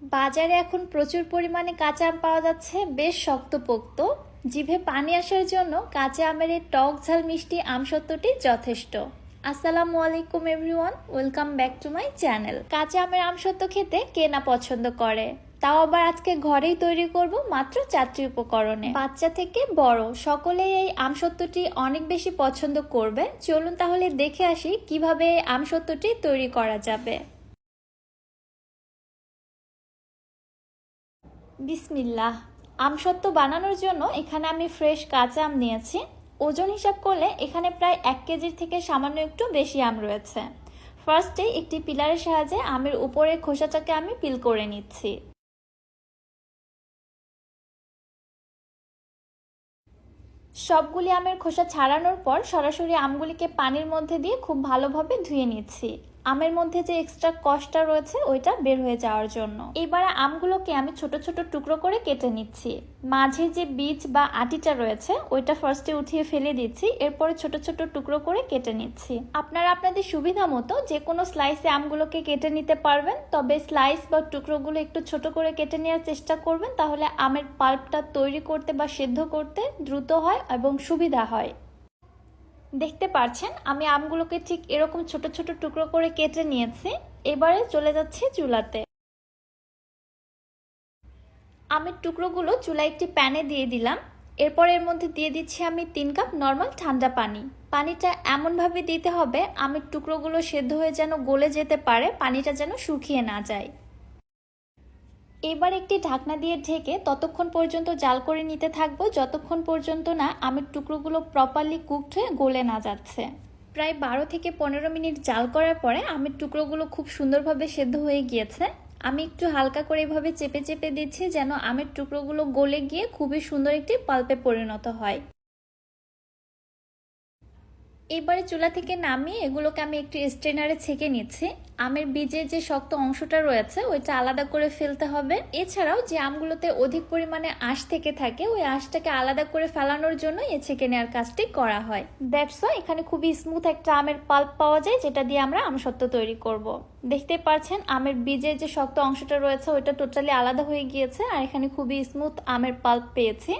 বাজারে এখন প্রচুর পরিমাণে কাঁচা আম পাওয়া যাচ্ছে, বেশ শক্তপোক্ত। জিভে পানি আসার জন্য কাঁচা আমের এই টক ঝাল মিষ্টি আমসত্ত্বটি যথেষ্ট। আসসালামু আলাইকুম everyone, welcome back to my channel. কাঁচা আমের আমসত্ত্ব খেতে কে না পছন্দ করে? তাও আবার আজকে ঘরেই তৈরি করব মাত্র চারটি উপকরণে। বাচ্চা থেকে বড়, সকলেই এই আমসত্ত্বটি অনেক বেশি পছন্দ করবে। চলুন তাহলে দেখে আসি কীভাবে এই আমসত্ত্বটি তৈরি করা যাবে। বিসমিল্লাহ। আমসত্ত্ব বানানোর জন্য এখানে আমি ফ্রেশ কাঁচা আম নিয়েছি। ওজন হিসাব করলে এখানে প্রায় এক কেজির থেকে সামান্য একটু বেশি আম রয়েছে। ফার্স্টে একটি পিলারের সাহায্যে আমের উপরের খোসাটাকে আমি পিল করে নিচ্ছি। সবগুলি আমের খোসা ছাড়ানোর পর সরাসরি আমগুলিকে পানির মধ্যে দিয়ে খুব ভালোভাবে ধুয়ে নিচ্ছি। আমের মধ্যে যে এক্সট্রা কষ্টটা রয়েছে, ওইটা বের হয়ে যাওয়ার জন্য। এবারে আমগুলোকে আমি ছোট ছোট টুকরো করে কেটে নিচ্ছি। মাঝে যে বীজ বা আটিটা রয়েছে, ওইটা ফার্স্টে উঠিয়ে ফেলে দিচ্ছি, এরপরে ছোট ছোট টুকরো করে কেটে নিচ্ছি। আপনারা আপনাদের সুবিধা মতো যে কোনো স্লাইসে আমগুলোকে কেটে নিতে পারবেন, তবে স্লাইস বা টুকরোগুলো একটু ছোট করে কেটে নেওয়ার চেষ্টা করবেন, তাহলে আমের পাল্পটা তৈরি করতে বা সেদ্ধ করতে দ্রুত হয় এবং সুবিধা হয়। দেখতে পারছেন, আমি আমগুলোকে ঠিক এরকম ছোট ছোট টুকরো করে কেটে নিয়েছি। এবারে চলে যাচ্ছি চুলাতে। আমের টুকরোগুলো চুলা একটি প্যানে দিয়ে দিলাম। এরপর এর মধ্যে দিয়ে দিচ্ছি আমি তিন কাপ নর্মাল ঠান্ডা পানি। পানিটা এমনভাবে দিতে হবে আমের টুকরোগুলো সেদ্ধ হয়ে যেন গলে যেতে পারে, পানিটা যেন শুকিয়ে না যায়। এবার একটি ঢাকনা দিয়ে ঢেকে ততক্ষণ পর্যন্ত জাল করে নিতে থাকব, যতক্ষণ পর্যন্ত না আমের টুকরোগুলো প্রপারলি কুকড হয়ে গলে না যাচ্ছে। প্রায় বারো থেকে পনেরো মিনিট জাল করার পরে আমের টুকরোগুলো খুব সুন্দরভাবে সেদ্ধ হয়ে গিয়েছে। আমি একটু হালকা করে এভাবে চেপে চেপে দিচ্ছি যেন আমের টুকরোগুলো গলে গিয়ে খুবই সুন্দর একটি পাল্পে পরিণত হয়। এবারে চুলা থেকে নামিয়ে এগুলোকে আমি একটু স্ট্রেনারে ছেঁকে নিচ্ছি। আমের বীজের যে শক্ত অংশটা রয়েছে, ওইটা আলাদা করে ফেলতে হবে। এছাড়াও যে আমগুলোতে অধিক পরিমাণে আঁশ থেকে থাকে, ওই আঁশটাকে আলাদা করে ফেলানোর জন্য এ ছেঁকে নেওয়ার কাজটি করা হয়। ওয়াই এখানে খুবই স্মুথ একটা আমের পাল্প পাওয়া যায়, যেটা দিয়ে আমরা আম আমসত্ত্ব তৈরি করব। দেখতে পাচ্ছেন, আমের বীজের যে শক্ত অংশটা রয়েছে, ওইটা টোটালি আলাদা হয়ে গিয়েছে, আর এখানে খুবই স্মুথ আমের পাল্প পেয়েছি।